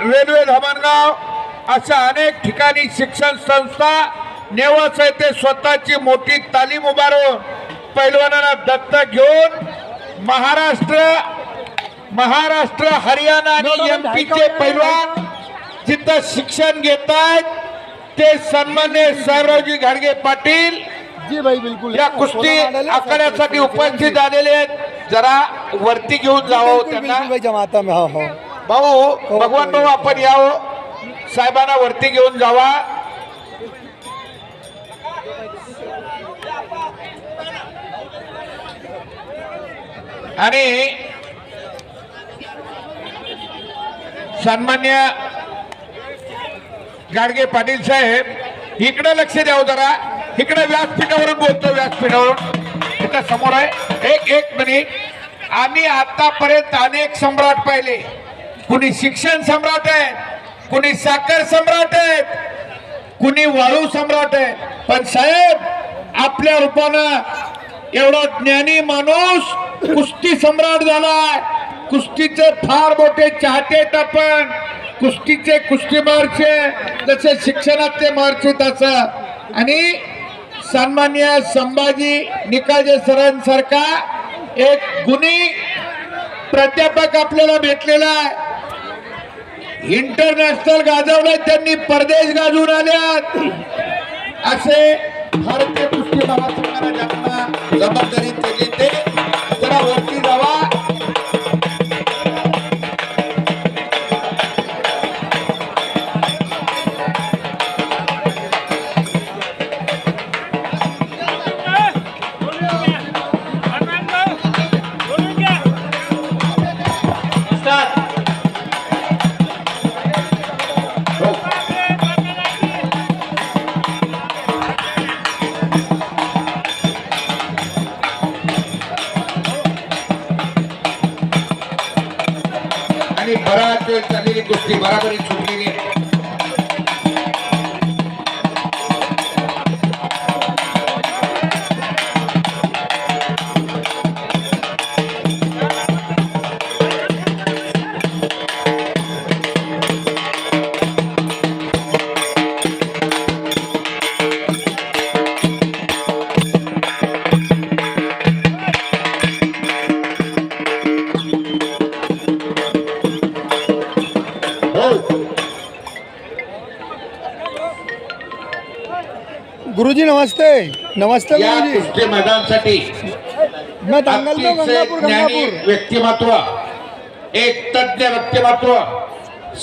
Railway Dhamangaon अशा अनेक ठिकाणी शिक्षण संस्था नेवास येथे स्वतःची मोठी तालीम उभारून पैलवानांना दत्तक घेऊन महाराष्ट्र महाराष्ट्र हरियाणा आणि एम चे पैलवान जिथं शिक्षण घेत आहेत ते सन्मान्य साहेबरावजी घाडगे पाटील जी भाई बिल्कुल. या कुस्ती आखाड्यासाठी उपस्थित झालेले आहेत. जरा वरती घेऊन जावं त्यांना. जमाता में हाँ हाँ. भाऊ भगवान भाऊ आपण याव. साहेबांना वरती घेऊन जावा. आणि सन्मान्य गाडगे पाटील साहेब इकडे लक्ष द्यावं जरा. इकडे व्यासपीठावरून बोलतो व्यासपीठावरून. इथं समोर आहे. एक एक मिनिट. आम्ही आतापर्यंत अनेक सम्राट पाहिले. कुणी शिक्षण सम्राट आहेत कुणी साखर सम्राट आहेत कुणी वाळू सम्राट आहे पण साहेब आपल्या रूपानं एवढा ज्ञानी माणूस कुस्ती सम्राट झालाय. कुस्तीचे फार मोठे चाहते आहेत आपण. कुस्तीचे कुस्ती मारचे जसे शिक्षणाचे मारचे तसं. आणि सन्मान्य संभाजी निकाजे सरांसारखा एक गुणी प्राध्यापक आपल्याला भेटलेला आहे. इंटरनॅशनल गाजवलंय त्यांनी परदेश गाजून आल्यात. असे भारतीय कुस्ती जबरदस्त आणि बराच वेळ चाललेली कुस्ती बराबरी सुटलेली गुरुजी नमस्ते. नमस्ते गुरुजी. मैदानासाठी मैं दंगल में गंगापुर गंगापुर. व्यक्तिमत्व एक तज्ञ व्यक्तिमत्व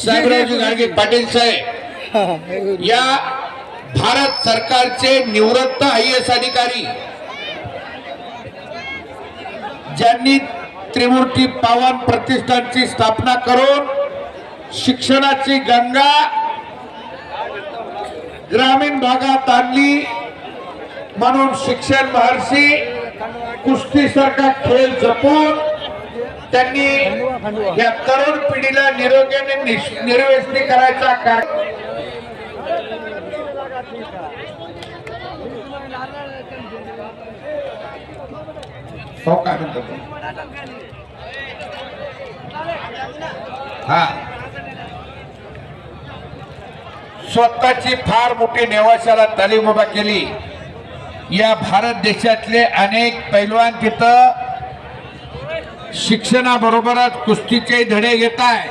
साहेबरावजी गाडगे पाटील साहेब. या भारत सरकारचे निवृत्त आय एस अधिकारी ज्यांनी त्रिमूर्ती पावन प्रतिष्ठानची स्थापना करून शिक्षणाची गंगा ग्रामीण भागात आणली म्हणून शिक्षण महर्षी कुस्तीसारखा खेळ जपून त्यांनी या तरुण पिढीला निरोग्याने निश- करायचा कार्य हो काय हा. स्वतःची फार मोठी नेवाशाला तालीम उभा केली. या भारत देशातले अनेक पैलवान तिथं शिक्षणाबरोबरच कुस्तीचे धडे घेत आहे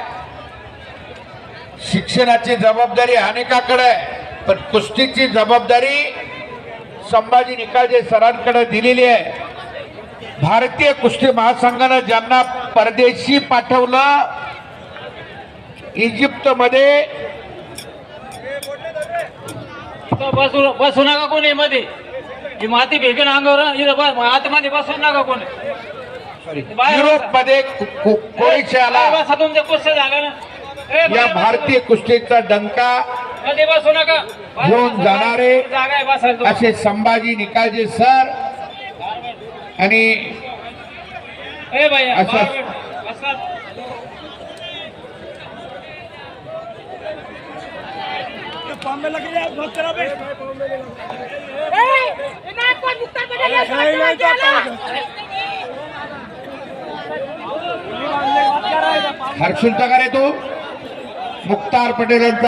शिक्षणाची जबाबदारी अनेकाकडे आहे पण कुस्तीची जबाबदारी संभाजी निकालजे सरांकडे दिलेली आहे. भारतीय कुस्ती महासंघानं ज्यांना परदेशी पाठवलं इजिप्तमध्ये बसू बसू नका कोणी मध्ये ही माती भेटून अंगावर इथं बस आतमध्ये बसू नका कोणी बाहेर. युरोपमध्ये कोळीशाला बाहेर बसा तुमच्या कुस्त्या झाल्या ना ए, या बाहेर बसा. भारतीय कुस्तीचा डंका मध्ये बसू नका बाहेर घेऊन बसा. जाणारे जागा आहे बसायला तुम्हाला. असे संभाजी निकालजे सर आणि ए भैया अच्छा. बाहेर बसा. हर्षुलचा का रे तू। मुख्तार पटेल यांचा